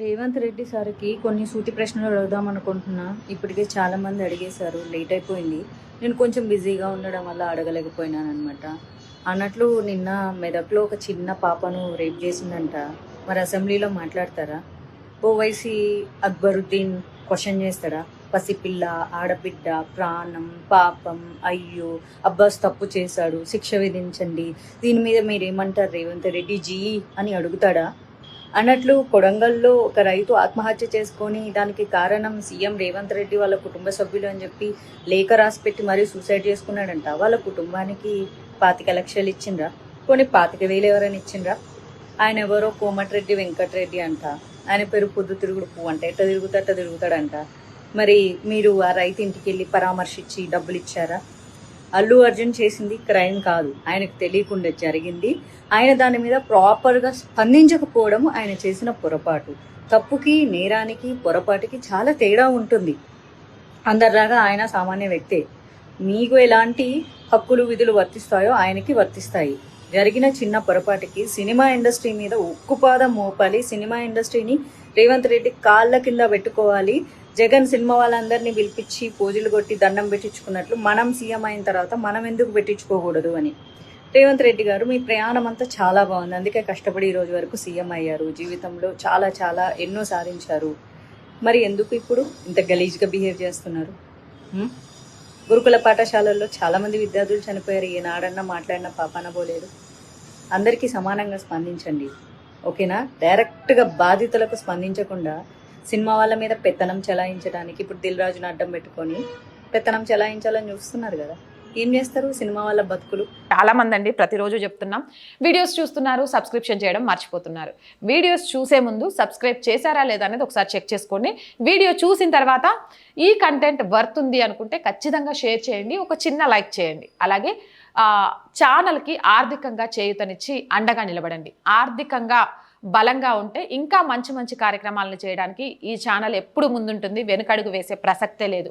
రేవంత్ రెడ్డి సార్కి కొన్ని సూటి ప్రశ్నలు అడుగుదాం అనుకుంటున్నా. ఇప్పటికే చాలా మంది అడిగేశారు. లేట్ అయిపోయింది. నేను కొంచెం బిజీగా ఉండడం వల్ల అడగలేకపోయినాను అనమాట అన్నట్లు నిన్న మెదక్లో ఒక చిన్న పాపను రేప్ చేసిందంట. మరి అసెంబ్లీలో మాట్లాడతారా? ఓవైసీ అక్బరుద్దీన్ క్వశ్చన్ చేస్తాడా పసిపిల్ల ఆడబిడ్డ ప్రాణం పాపం అయ్యో అబ్బాస్ తప్పు చేశాడు శిక్ష విధించండి. దీని మీద మీరేమంటారు రేవంత్ రెడ్డి జీ అని అడుగుతాడా? అన్నట్లు కొడంగల్లో ఒక రైతు ఆత్మహత్య చేసుకొని దానికి కారణం సీఎం రేవంత్ రెడ్డి వాళ్ళ కుటుంబ సభ్యులు అని చెప్పి లేఖ రాసి పెట్టి మరీ సూసైడ్ చేసుకున్నాడంట. వాళ్ళ కుటుంబానికి పాతిక లక్షలు ఇచ్చిండ్రా? కొన్ని పాతిక వేలు ఎవరైనా ఇచ్చిండ్రా? ఆయన ఎవరో కోమటిరెడ్డి వెంకటరెడ్డి అంట. ఆయన పేరు పొద్దు తిరుగుడు పువ్వు అంట. ఎట్ట తిరుగుతా అట్ట తిరుగుతాడంట. మరి మీరు ఆ రైతు ఇంటికి వెళ్ళి పరామర్శించి డబ్బులు ఇచ్చారా? అల్లు అర్జున్ చేసింది క్రైమ్ కాదు. ఆయనకు తెలియకుండా జరిగింది. ఆయన దాని మీద ప్రాపర్గా స్పందించకపోవడం ఆయన చేసిన పొరపాటు. తప్పుకి నేరానికి పొరపాటుకి చాలా తేడా ఉంటుంది. అందరిలాగా ఆయన సామాన్య వ్యక్తే. మీకు ఎలాంటి హక్కులు విధులు వర్తిస్తాయో ఆయనకి వర్తిస్తాయి. జరిగిన చిన్న పొరపాటుకి సినిమా ఇండస్ట్రీ మీద ఉక్కుపాదం మోపాలి. సినిమా ఇండస్ట్రీని రేవంత్ రెడ్డి కాళ్ళ కింద పెట్టుకోవాలి. జగన్ సినిమా వాళ్ళందరినీ పిలిపించి పూజలు కొట్టి దండం పెట్టించుకున్నట్లు మనం సీఎం అయిన తర్వాత మనం ఎందుకు పెట్టించుకోకూడదు అని. రేవంత్ రెడ్డి గారు మీ ప్రయాణం అంతా చాలా బాగుంది. అందుకే కష్టపడి ఈ రోజు వరకు సీఎం అయ్యారు. జీవితంలో చాలా చాలా ఎన్నో సాధించారు. మరి ఎందుకు ఇప్పుడు ఇంత గలీజ్గా బిహేవ్ చేస్తున్నారు? గురుకుల పాఠశాలల్లో చాలా మంది విద్యార్థులు చనిపోయారు. ఏనాడన్నా మాట్లాడిన పాపాన పోలేదు. అందరికీ సమానంగా స్పందించండి. ఓకేనా? డైరెక్ట్గా బాధితులకు స్పందించకుండా సినిమా వాళ్ళ మీద పెత్తనం చెలాయించడానికి ఇప్పుడు దిల్ రాజును అడ్డం పెట్టుకొని పెత్తనం చెలాయించాలని చూస్తున్నారు కదా. ఏం చేస్తారు? సినిమా వాళ్ళ బతుకులు? చాలా మంది అండి ప్రతిరోజు చెప్తున్నాం. వీడియోస్ చూస్తున్నారు సబ్స్క్రిప్షన్ చేయడం మర్చిపోతున్నారు. వీడియోస్ చూసే ముందు సబ్స్క్రైబ్ చేశారా లేదా అనేది ఒకసారి చెక్ చేసుకోండి. వీడియో చూసిన తర్వాత ఈ కంటెంట్ వర్త్ ఉంది అనుకుంటే ఖచ్చితంగా షేర్ చేయండి ఒక చిన్న లైక్ చేయండి. అలాగే ఛానల్కి ఆర్థికంగా చేయూతనిచ్చి అండగా నిలబడండి. ఆర్థికంగా బలంగా ఉంటే ఇంకా మంచి మంచి కార్యక్రమాలను చేయడానికి ఈ ఛానల్ ఎప్పుడు ముందుంటుంది వెనుకడుగు వేసే ప్రసక్తే లేదు.